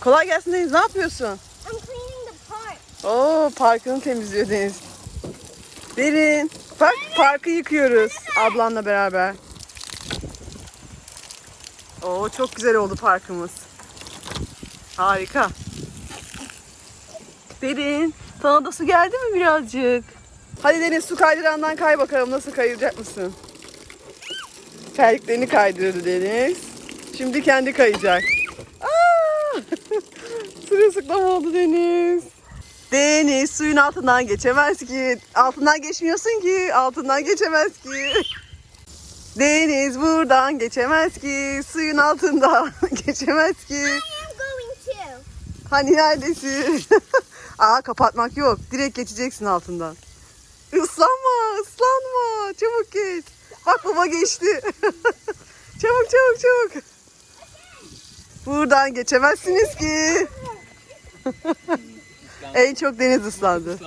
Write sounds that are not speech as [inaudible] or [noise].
Kolay gelsin Deniz. Ne yapıyorsun? I'm cleaning the park. Oo parkını temizliyor Deniz. Derin. Bak parkı yıkıyoruz ablanla beraber. Oo çok güzel oldu parkımız. Harika. Derin. Sana da su geldi mi birazcık? Hadi Deniz su kaydırandan kay bakalım nasıl kayacak mısın? Terliklerini kaydırdı Deniz. Şimdi kendi kayacak. [laughs] Sırılsıklam oldu Deniz. Deniz suyun altından geçemez ki. Altından geçmiyorsun ki. Altından geçemez ki. [laughs] Deniz buradan geçemez ki. Suyun altından [laughs] geçemez ki. I am going to. Hani neredesin? Aa kapatmak yok. Direkt geçeceksin altından. Islanma, ıslanma. Çabuk geç. Bak baba geçti. çabuk çabuk çabuk. Buradan geçemezsiniz ki. [laughs] en çok deniz ıslandı.